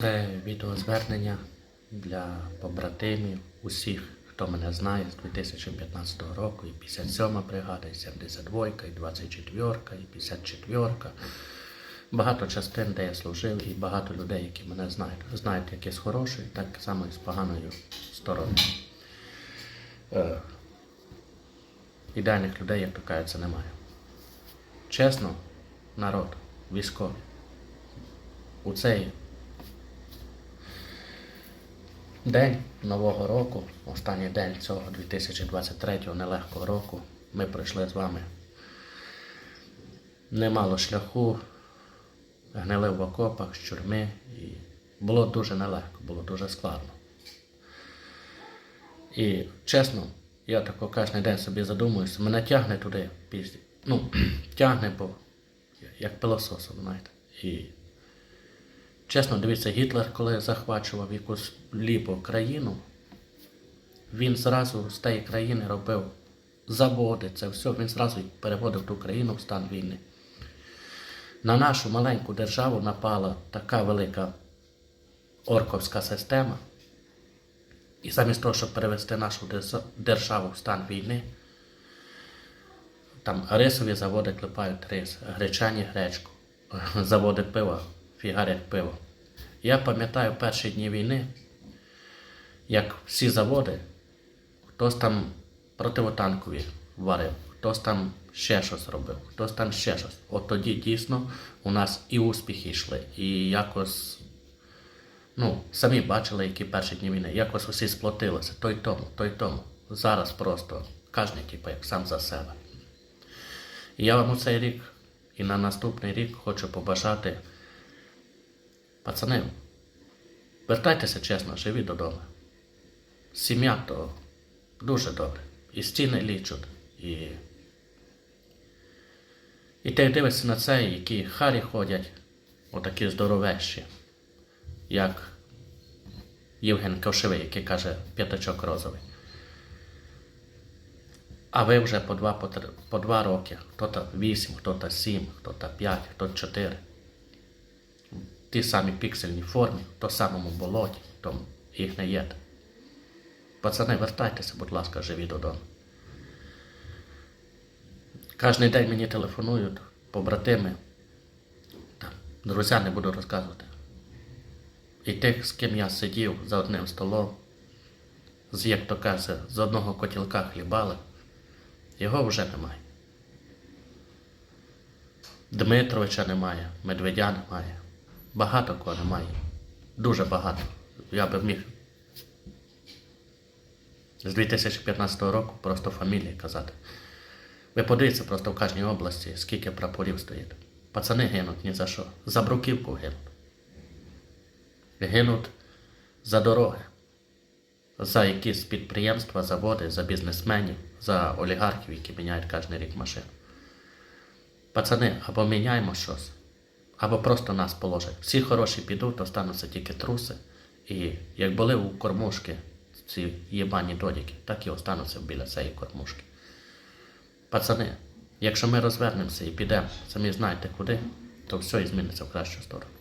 Це відеозвернення для побратимів, усіх, хто мене знає з 2015 року, і 57 бригада, і 72, і 24, і 54. Багато частин, де я служив, і багато людей, які мене знають. Знають як і з хорошої, так само і з поганою сторони. Е, ідеальних людей, як то кажеться, немає. Чесно, народ, військові. У цей День Нового року, останній день цього 2023 нелегкого року, ми пройшли з вами немало шляху, гнили в окопах, з чурми, і було дуже нелегко, було дуже складно. І чесно, я тако кожен день собі задумуюся, мене тягне туди пізді. Ну, тягне, бо як пилососом, знаєте. І Чесно, дивіться, Гітлер, коли захвачував якусь ліпу країну, він зразу з тієї країни робив заводи, це все, він зразу переводив ту країну в стан війни. На нашу маленьку державу напала така велика орковська система, і замість того, щоб перевести нашу державу в стан війни, там рисові заводи клепають рис, гречані гречку, заводи пива, фігарять пиво. Я пам'ятаю перші дні війни, як всі заводи, хтось там противотанкові варив, хтось там ще щось робив, хтось там ще щось. От тоді дійсно у нас і успіхи йшли, і якось, ну, самі бачили, які перші дні війни, якось усі сплотилися, той тому, той тому. Зараз просто кожен, типу, як сам за себе. І я вам у цей рік і на наступний рік хочу побажати. Пацани, вертайтеся чесно, живі додому. Сім'я то дуже добре. І стіни лічуть, і. І ти дивишся на це, які харі ходять, отакі здоровещі, як Євген Ковшевий, який каже п'ятачок розовий. А ви вже по два, по, три, по два роки, хто-то вісім, хто-то сім, хто-то п'ять, хто чотири ті самі піксельні формі, в то самому болоті, тому їх не є. Пацани, вертайтеся, будь ласка, живі додому. Кожен день мені телефонують побратими. Друзі, не буду розказувати. І тих, з ким я сидів за одним столом, з, як то каже, з одного котілка хлібали, його вже немає. Дмитровича немає, Медведя немає. Багато кого немає. Дуже багато. Я би міг з 2015 року просто фамілії казати. Ви подивіться просто в кожній області, скільки прапорів стоїть. Пацани гинуть ні за що. За бруківку гинуть. Гинуть за дороги, за якісь підприємства, заводи, за бізнесменів, за олігархів, які міняють кожен рік машин. Пацани, або міняємо щось, або просто нас положать. Всі хороші підуть, остануться тільки труси. І як були у кормушки ці єбані додіки, так і остануться біля цієї кормушки. Пацани, якщо ми розвернемося і підемо, самі знаєте куди, то все і зміниться в кращу сторону.